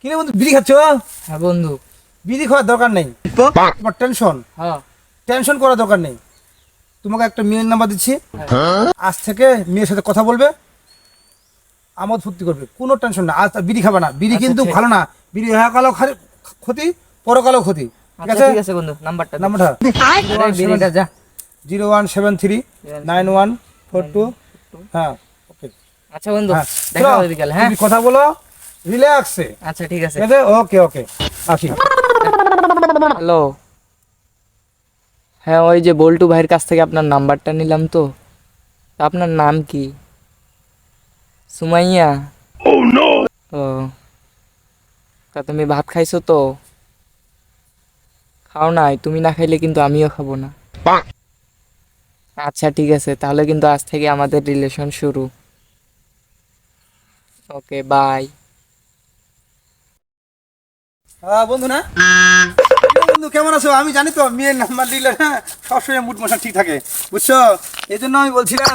কি রে বন্ধু বিড়ি খাচ্ছ? হ্যাঁ বন্ধু। বিড়ি খাওয়ার দরকার নেই। তোমার টেনশন হ্যাঁ। টেনশন করার দরকার নেই। তোমাকে একটা মেয়ের নাম্বার দিচ্ছি। আজ থেকে মেয়ের সাথে কথা বলবে। আমোদ ফুর্তি করবে। কোনো টেনশন না। আজ বিড়ি খাবে না। বিড়ি আচ্ছা, কিন্তু ভালো না। বিড়ি কালো ক্ষতি পরকালও ক্ষতি। ঠিক আচ্ছা আছে? ঠিক আছে বন্ধু। নাম্বারটা নাম্বারটা। বিড়িটা যা zero one seven three nine one four two হ্যাঁ। আচ্ছা বন্ধু হ্যাঁ। দেখা হবে বিকালে হ্যাঁ? কথা বলো রিল্যাক্সে আচ্ছা ঠিক আছে। ওকে ওকে আসি। হ্যালো। হ্যাঁ ওই যে বল্টু ভাইয়ের কাছ থেকে আপনার নাম্বারটা নিলাম তো। আপনার নাম কি? সুমাইয়া? ও। তা তুমি ভাত খাইছো তো? খাও নাই তুমি না খাইলে কিন্তু আমিও খাব না। আচ্ছা ঠিক আছে তাহলে কিন্তু আজ থেকে আমাদের রিলেশন শুরু। ওকে বাই হ্যাঁ বন্ধু না? বন্ধু কেমন আছো? আমি জানি তো মেয়ের নাম্বার দিলে হ্যাঁ সবসময় মুড মশা ঠিক থাকে বুঝছ? এই জন্য আমি বলছিলাম